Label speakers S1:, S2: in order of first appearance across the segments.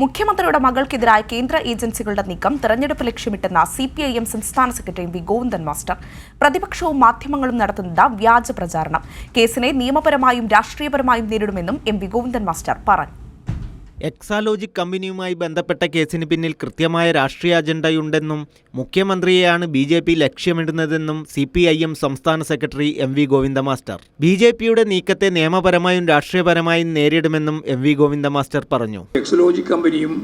S1: മുഖ്യമന്ത്രിയുടെ മകൾക്കെതിരായ കേന്ദ്ര ഏജൻസികളുടെ നീക്കം തെരഞ്ഞെടുപ്പ് ലക്ഷ്യമിട്ടെന്ന സി പി ഐ എം സംസ്ഥാന സെക്രട്ടറി വി ഗോവിന്ദൻ മാസ്റ്റർ പ്രതിപക്ഷവും മാധ്യമങ്ങളും നടത്തുന്നത് വ്യാജ പ്രചാരണം. കേസിനെ നിയമപരമായും രാഷ്ട്രീയപരമായും നേരിടുമെന്നും എം വി ഗോവിന്ദൻ മാസ്റ്റർ പറഞ്ഞു.
S2: എക്സാലോജിക് കമ്പനിയുമായി ബന്ധപ്പെട്ട കേസിന് പിന്നിൽ കൃത്യമായ രാഷ്ട്രീയ അജണ്ടയുണ്ടെന്നും മുഖ്യമന്ത്രിയെയാണ് ബി ജെ പി ലക്ഷ്യമിടുന്നതെന്നും സി പി ഐ എം സംസ്ഥാന secretary M V Govinda master. B J പിയുടെ നീക്കത്തെ നിയമപരമായും രാഷ്ട്രീയപരമായും നേരിടുമെന്നും എം വി ഗോവിന്ദ മാസ്റ്റർ പറഞ്ഞു.
S3: എക്സലോജിക് കമ്പനിയും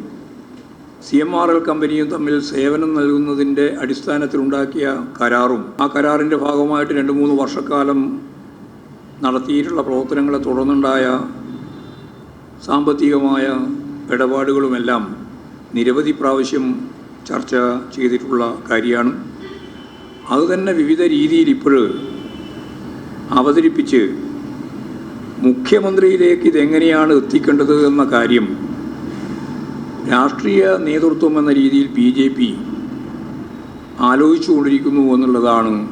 S3: സി എം ആർ എൽ കമ്പനിയും തമ്മിൽ സേവനം നൽകുന്നതിന്റെ അടിസ്ഥാനത്തിലുണ്ടാക്കിയ കരാറും ആ കരാറിന്റെ ഭാഗമായിട്ട് രണ്ട് മൂന്ന് വർഷക്കാലം നടത്തിയിട്ടുള്ള പ്രവർത്തനങ്ങളെ തുടർന്നുണ്ടായ സാമ്പത്തികമായ ഇടപാടുകളുമെല്ലാം നിരവധി പ്രാവശ്യം ചർച്ച ചെയ്തിട്ടുള്ള കാര്യമാണ്. അതുതന്നെ വിവിധ രീതിയിൽ ഇപ്പോൾ അവതരിപ്പിച്ച് മുഖ്യമന്ത്രിയിലേക്ക് ഇതെങ്ങനെയാണ് എത്തിക്കേണ്ടത് എന്ന കാര്യം രാഷ്ട്രീയ നേതൃത്വം എന്ന രീതിയിൽ ബി ജെ പി ആലോചിച്ചുകൊണ്ടിരിക്കുന്നു എന്നുള്ളതാണ്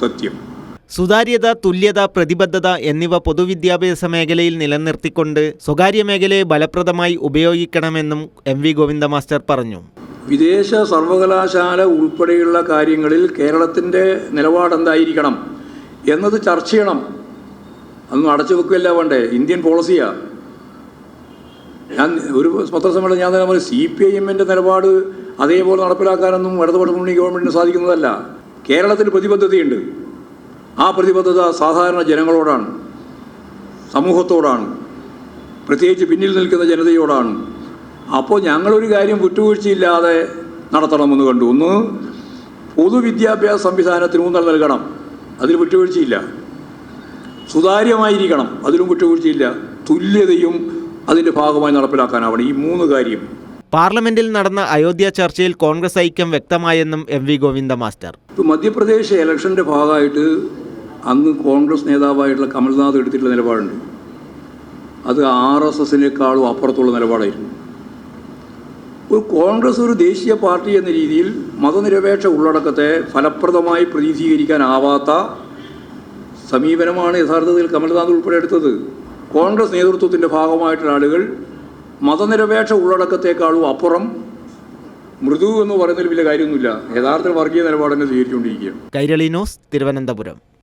S3: സത്യം.
S2: സുതാര്യത തുല്യത പ്രതിബദ്ധത എന്നിവ പൊതുവിദ്യാഭ്യാസ മേഖലയിൽ നിലനിർത്തിക്കൊണ്ട് സ്വകാര്യ മേഖലയെ ഫലപ്രദമായി ഉപയോഗിക്കണമെന്നും എം വി ഗോവിന്ദ മാസ്റ്റർ പറഞ്ഞു.
S3: വിദേശ സർവകലാശാല ഉൾപ്പെടെയുള്ള കാര്യങ്ങളിൽ കേരളത്തിന്റെ നിലപാട് എന്തായിരിക്കണം? എന്നത് ചർച്ച ചെയ്യണം. അതൊന്നും അടച്ചു വെക്കുകയല്ല വേണ്ടേ? ഇന്ത്യൻ പോളിസിയാ. ഞാൻ ഒരു പത്രസമ്മേളനം ഞാൻ തന്നെ സി പി ഐ എമ്മിന്റെ നിലപാട് അതേപോലെ നടപ്പിലാക്കാനൊന്നും ഇടതുപക്ഷ മുന്നണി ഗവൺമെന്റിന് സാധിക്കുന്നതല്ല. കേരളത്തിന് പ്രതിബദ്ധതയുണ്ട്. ആ പ്രതിബദ്ധത സാധാരണ ജനങ്ങളോടാണ് സമൂഹത്തോടാണ് പ്രത്യേകിച്ച് പിന്നിൽ നിൽക്കുന്ന ജനതയോടാണ്. അപ്പോൾ ഞങ്ങളൊരു കാര്യം വിട്ടുവീഴ്ചയില്ലാതെ നടത്തണമെന്ന് കണ്ടു. ഒന്ന് പൊതുവിദ്യാഭ്യാസ സംവിധാനത്തിന് ഊന്നൽ നൽകണം. അതിൽ വിട്ടുവീഴ്ചയില്ല. സുതാര്യമായിരിക്കണം. അതിലും വിട്ടുവീഴ്ചയില്ല. തുല്യതയും അതിന്റെ ഭാഗമായി നടപ്പിലാക്കാനാവണം. ഈ മൂന്ന് കാര്യം.
S2: പാർലമെന്റിൽ നടന്ന അയോധ്യ ചർച്ചയിൽ കോൺഗ്രസ് ഐക്യം വ്യക്തമായെന്നും M V Govinda master.
S3: Madhya Pradesh ഇലക്ഷന്റെ ഭാഗമായിട്ട് അന്ന് കോൺഗ്രസ് നേതാവായിട്ടുള്ള കമൽനാഥ് എടുത്തിട്ടുള്ള നിലപാടുണ്ട്. അത് ആർ എസ് എസിനേക്കാളും അപ്പുറത്തുള്ള നിലപാടായിരുന്നു. ഒരു കോൺഗ്രസ് ഒരു ദേശീയ പാർട്ടി എന്ന രീതിയിൽ മതനിരപേക്ഷ ഉള്ളടക്കത്തെ ഫലപ്രദമായി പ്രതിനിധീകരിക്കാനാവാത്ത സമീപനമാണ് യഥാർത്ഥത്തിൽ കമൽനാഥ് ഉൾപ്പെടെ എടുത്തത്. കോൺഗ്രസ് നേതൃത്വത്തിന്റെ ഭാഗമായിട്ടുള്ള ആളുകൾ മതനിരപേക്ഷ ഉള്ളടക്കത്തേക്കാളും അപ്പുറം മൃദു എന്ന് പറയുന്നതിൽ വലിയ കാര്യമൊന്നുമില്ല. യഥാർത്ഥ വർഗീയ നിലപാടിനെ സ്വീകരിച്ചുകൊണ്ടിരിക്കുകയാണ്.
S2: കൈരളി ന്യൂസ് തിരുവനന്തപുരം.